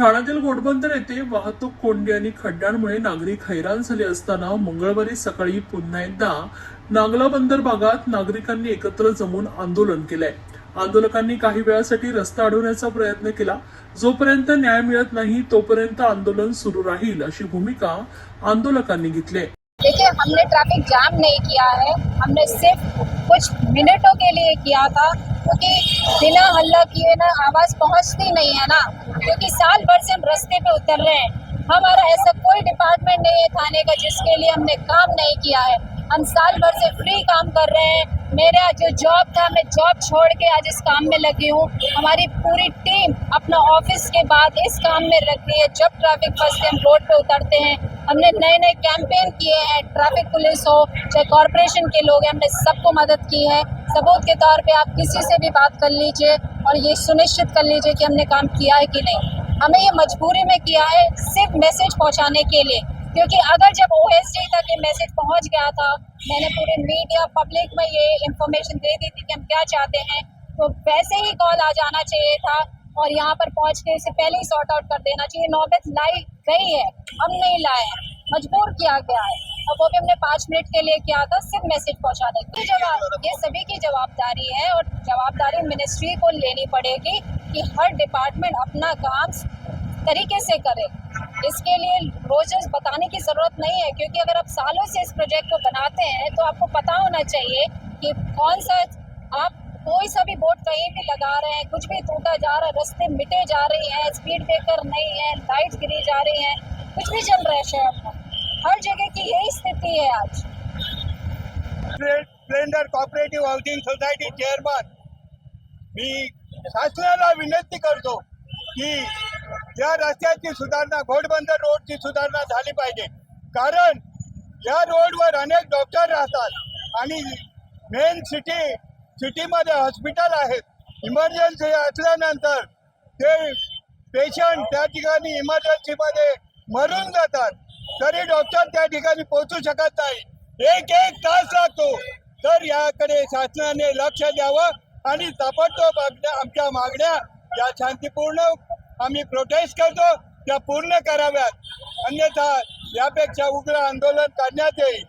ठाण्यातील घोडबंदर येथे वाहतूक कोंडी आणि खड्ड्यांमुळे नागरिक हैराण झाले असताना मंगळवारी सकाळी पुन्हा एकदा नागला बंदर भागात नागरिकांनी एकत्र जमून आंदोलन केलंय. आंदोलकांनी काही वेळासाठी रस्ता अडवण्याचा प्रयत्न केला. जोपर्यंत न्याय मिळत नाही तोपर्यंत आंदोलन सुरू राहील अशी भूमिका आंदोलकांनी घेतली देखिए हमने ट्रैफिक जाम नहीं किया है। हमने सिर्फ कुछ मिनटों के लिए किया था क्योंकि बिना हल्ला किए ना आवाज़ पहुंचती नहीं है ना। क्योंकि साल भर से हम रास्ते पे उतर रहे हैं। हमारा ऐसा कोई डिपार्टमेंट नहीं है थाने का जिसके लिए हमने काम नहीं किया है। हम साल भर से फ्री काम कर रहे हैं। मेरा जो जॉब था, मैं जॉब छोड़ के आज इस काम में लगी हूँ। हमारी पूरी टीम अपना ऑफ़िस के बाद इस काम में रखती है। जब ट्रैफ़िक फंसते हम रोड पे उतरते हैं, हमने नए नए कैंपेन किए हैं। ट्रैफ़िक पुलिस हो, चाहे कॉरपोरेशन के लोग हैं, हमने सबको मदद की है। सबूत के तौर पे आप किसी से भी बात कर लीजिए। और ये सुनिश्चित कर लीजिए कि हमने काम किया है कि नहीं। हमें ये मजबूरी में किया है सिर्फ़ मैसेज पहुँचाने के लिए। क्योंकि अगर जब ओ तक ये मैसेज पहुँच गया था, मैंने पूरे मीडिया पब्लिक में ये इंफॉर्मेशन दे दी थी कि हम क्या चाहते हैं तो वैसे ही कॉल आ जाना चाहिए था और यहाँ पर पहुँच के इसे पहले ही सॉर्ट आउट कर देना चाहिए। नौबत लाई गई है, हम नहीं लाए हैं। मजबूर किया गया है। और वो भी हमने पाँच मिनट के लिए किया था, सिर्फ़ मैसेज पहुँचाने की जवाब, ये सभी की जवाबदारी है और जवाबदारी मिनिस्ट्री को लेनी पड़ेगी कि हर डिपार्टमेंट अपना काम तरीके से करे। इसके लिए रोज रोज बताने की ज़रूरत नहीं है, क्योंकि अगर आप सालों से इस प्रोजेक्ट को बनाते हैं तो आपको पता होना चाहिए कि कौन सा आप कोई सा भी बोर्ड कहीं भी लगा रहे हैं, कुछ भी टूटा जा रहा है रस्ते मिटे जा रही हैं स्पीड ब्रेकर नहीं है लाइट गिरी जा रही हैं, कुछ भी चल रहा है शहर में। हर जगह की यही स्थिति है आज। Splendour cooperative housing society chairman मी शासनाला विनंती करतो की या रस्त्याची सुधारणा घोडबंदर रोडची सुधारणा झाली पाहिजे. कारण या रोडवर अनेक डॉक्टर राहतात आणि मेन सिटी सिटीमध्ये हॉस्पिटल आहेत. इमर्जन्सी असल्यानंतर ते पेशंट त्या ठिकाणी इमर्जन्सीमध्ये मरून जातात. तरी डॉक्टर त्या ठिकाणी पोहोचू शकत नाही. एक एक तास लागतो. तर याकडे शासनाने लक्ष द्यावं आणि ताबडतोब आमच्या मागण्या या शांतीपूर्ण आम्ही प्रोटेस्ट करतो. त्या पूर्ण कराव्यात. अन्यथा यापेक्षा उग्र आंदोलन करण्यात येईल.